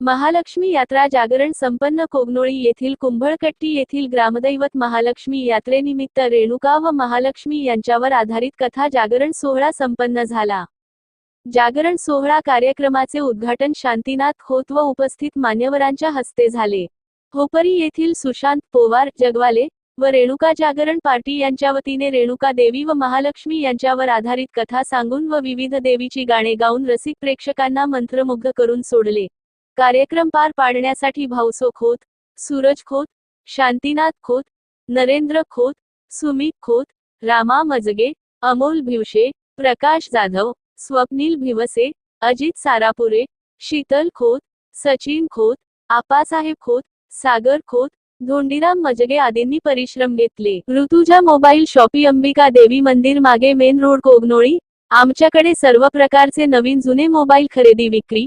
महालक्ष्मी यात्रा जागरण संपन्न कोगनोळी येथील कुंभळकट्टी येथील ग्रामदैवत महालक्ष्मी यात्रेनिमित्त रेणुका व महालक्ष्मी यांच्यावर आधारित कथा जागरण सोहळा संपन्न झाला. जागरण सोहळा कार्यक्रमाचे उद्घाटन शांतीनाथ खोत व उपस्थित मान्यवरांच्या हस्ते झाले. होपरी येथील सुशांत पोवार जगवाले व रेणुका जागरण पार्टी यांच्या वतीने रेणुका देवी व महालक्ष्मी यांच्यावर आधारित कथा सांगून व विविध देवीची गाणे गाऊन रसिक प्रेक्षकांना मंत्रमुग्ध करून सोडले. कार्यक्रम पार पाडण्यासाठी भाऊसो खोत सूरज खोत शांतीनाथ खोत नरेंद्र खोत सुमित खोत रामा मजगे अमोल भिवशे प्रकाश जाधव स्वप्नील भिवसे अजित सारापुरे शीतल खोत सचिन खोत आपासाहेब खोत सागर खोत धोंडीराम मजगे आदींनी परिश्रम घेतले. ऋतुजा मोबाईल शॉपी अंबिका देवी मंदिर मागे मेन रोड कोगनोळी. आमच्याकडे सर्व प्रकारचे नवीन जुने मोबाईल खरेदी विक्री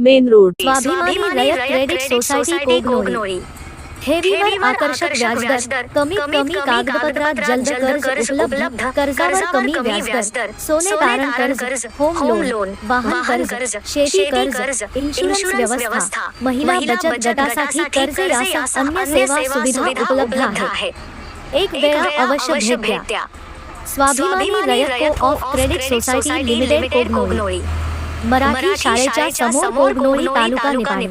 मेन रोड। स्वाभिमानी रयत क्रेडिट सोसायटी कोगनोळी ठेवीवर आकर्षक व्याजदर। कमीत कमी कागदपत्रात जलद कर्ज उपलब्ध। कर्जावर कमी व्याजदर। सोने तारण कर्ज होम लोन वाहन कर्ज शेती कर्ज इन्शुरन्स व्यवस्था महिला बचत गटासाठी कर्ज यासह अन्य सेवा सुविधा उपलब्ध आहे. एक वेळा अवश्य भेट द्या. Swabhimani Rayat co op credit society limited Kognoli Marathi शाळेच्या समोर कोगनोळी तालुका निपाणी